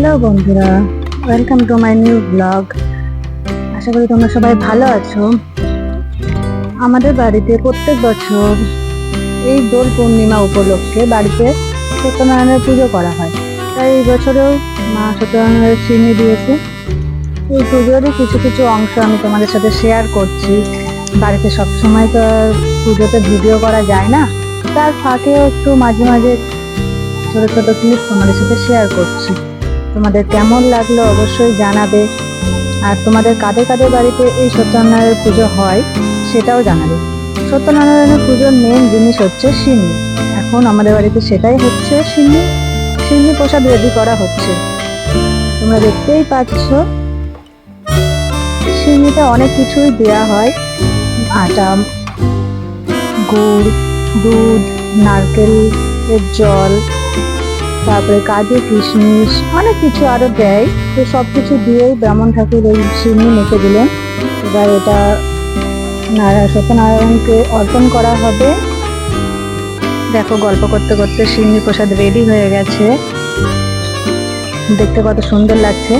Hello বন্ধুরা welcome to my new blog আশা করি তোমরা সবাই ভালো আছো। আমাদের বাড়িতে প্রত্যেক বছর এই দোল পূর্ণিমা উপলক্ষে বাড়িতে সত্যনারায়ণের পুজো করা হয়। তাই এই বছরেও মা সত্যনারায়ণের চিনি দিয়েছে। এই পুজোরই কিছু কিছু অংশ আমি তোমাদের সাথে শেয়ার করছি। বাড়িতে সবসময় তো পুজোতে ভিডিও করা যায় না। তার ফাঁকেও একটু মাঝে মাঝে ছোটো ছোটো ক্লিপ তোমাদের সাথে শেয়ার করছি। তোমাদের কেমন লাগল অবশ্যই জানাবে। আর তোমাদের কাদের কাদের বাড়িতে এই সত্যনারায়ণের পুজো হয় সেটাও জানাবে। সত্যনারায়ণের পুজোর মেন জিনিস হচ্ছে সিন্নি। এখন আমাদের বাড়িতে সেটাই হচ্ছে সিন্নি। সিন্নি প্রসাদ রেডি করা হচ্ছে। তোমরা দেখতেই পাচ্ছ, সিন্নিতে অনেক কিছুই দেওয়া হয়। আটা গুড়, দুধ নারকেলের জল তারপরে কাজু, কিশমিশ, অনেক কিছু আরও দেয়। তো সব কিছু দিয়েই ব্রাহ্মণ ঠাকুর এই সিন্নি মেখে দিলেন। এবার এটা নারায়ণ সত্যনারায়ণকে অর্পণ করা হবে। দেখো, গল্প করতে করতে সিন্নি প্রসাদ রেডি হয়ে গেছে। দেখতে কত সুন্দর লাগছে।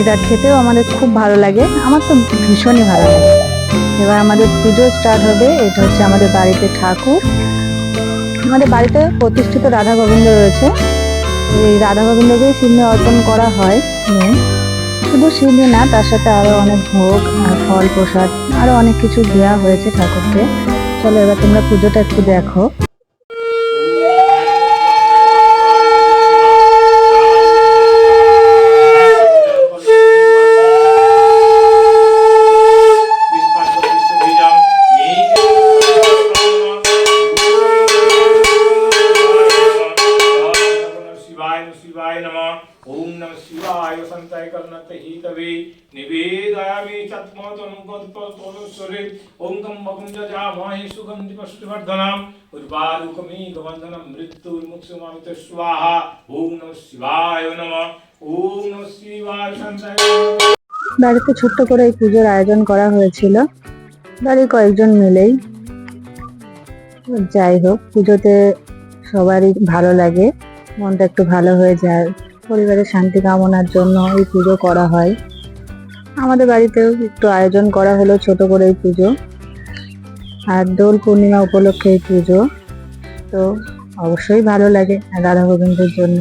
এটা খেতেও আমাদের খুব ভালো লাগে। আমার তো ভীষণই ভালো লাগে। এবার আমাদের পুজো স্টার্ট হবে। এটা হচ্ছে আমাদের বাড়িতে ঠাকুর। আমাদের বাড়িতে প্রতিষ্ঠিত রাধা গোবিন্দ রয়েছে। এই রাধা গোবিন্দকেই সিন্নি অর্পণ করা হয়। শুধু সিন্নি না তার সাথে আরও অনেক ভোগ আর ফল প্রসাদ আরও অনেক কিছু দেওয়া হয়েছে ঠাকুরকে। চলো এবার তোমরা পুজোটা একটু দেখো। ओम नमः शिवाय संताय कर्णत हितवे निवेदयामि चत्मतनुगतपतनुस्वरे ओम कं बकं जजामहे सुगन्धि पुष्टिवर्धनम् उर्वारुकमेघवन्दनं मृत्युर्मुक्षमामित स्वाहा ओम नमः शिवाय नमः ओम नमः शिवाय संताय বাড়িতে ছোট্ট করে এই পুজোর আয়োজন করা হয়েছিল বাড়ির কয়েকজন মিলেই যাই হোক পুজোতে সবারই ভালো লাগে মনটা একটু ভালো হয়ে যায় পরিবারের শান্তি কামনার জন্য এই পুজো করা হয়। আমাদের বাড়িতেও একটু আয়োজন করা হলো ছোট করে এই পুজো। আর দোল পূর্ণিমা উপলক্ষে এই পুজো। তো অবশ্যই ভালো লাগে রাধা গোবিন্দের জন্য।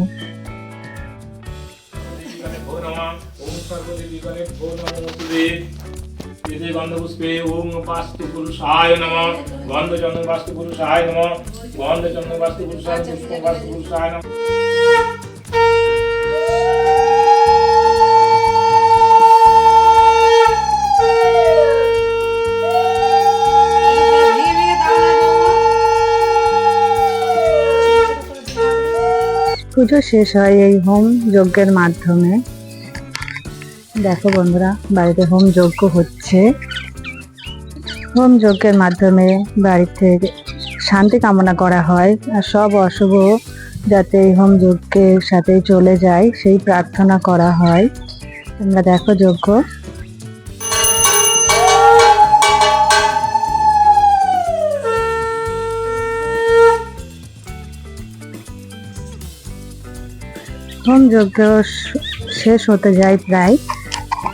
নম বাস্তু নম পুজো শেষ হয় এই হোম যজ্ঞের মাধ্যমে। দেখো বন্ধুরা, বাড়িতে হোম যজ্ঞ হচ্ছে। হোম যজ্ঞের মাধ্যমে বাড়িতে শান্তি কামনা করা হয় আর সব অশুভ যাতে এই হোম যজ্ঞের সাথে চলে যায়, সেই প্রার্থনা করা হয়। তোমরা দেখো যজ্ঞ। হোম যজ্ঞ শেষ হতে যায় প্রায়।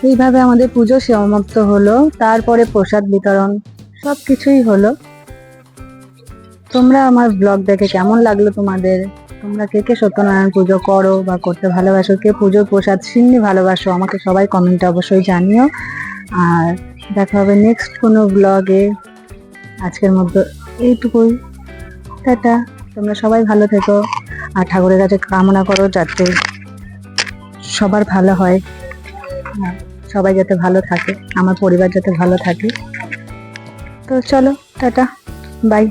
এইভাবে আমাদের পুজো সমাপ্ত হলো, তারপরে প্রসাদ বিতরণ সব কিছুই হলো। তোমরা আমার ব্লগ দেখে কেমন লাগল তোমাদের? তোমরা কে কে সত্যনারায়ণ পুজো করো বা করতে ভালোবাসো, কে পুজোর প্রসাদ সিন্নি ভালোবাসো, আমাকে সবাই কমেন্টে অবশ্যই জানিও। আর দেখা হবে নেক্সট কোনো ব্লগে আজকের মধ্যে এইটুকুই। টাটা। তোমরা সবাই ভালো থেকো। আর ঠাকুরের কাছে কামনা করো যাতে সবার ভালো হয়। আর সবাই যাতে ভালো থাকে, আমার পরিবার যাতে ভালো থাকে। তো চলো, টাটা বাই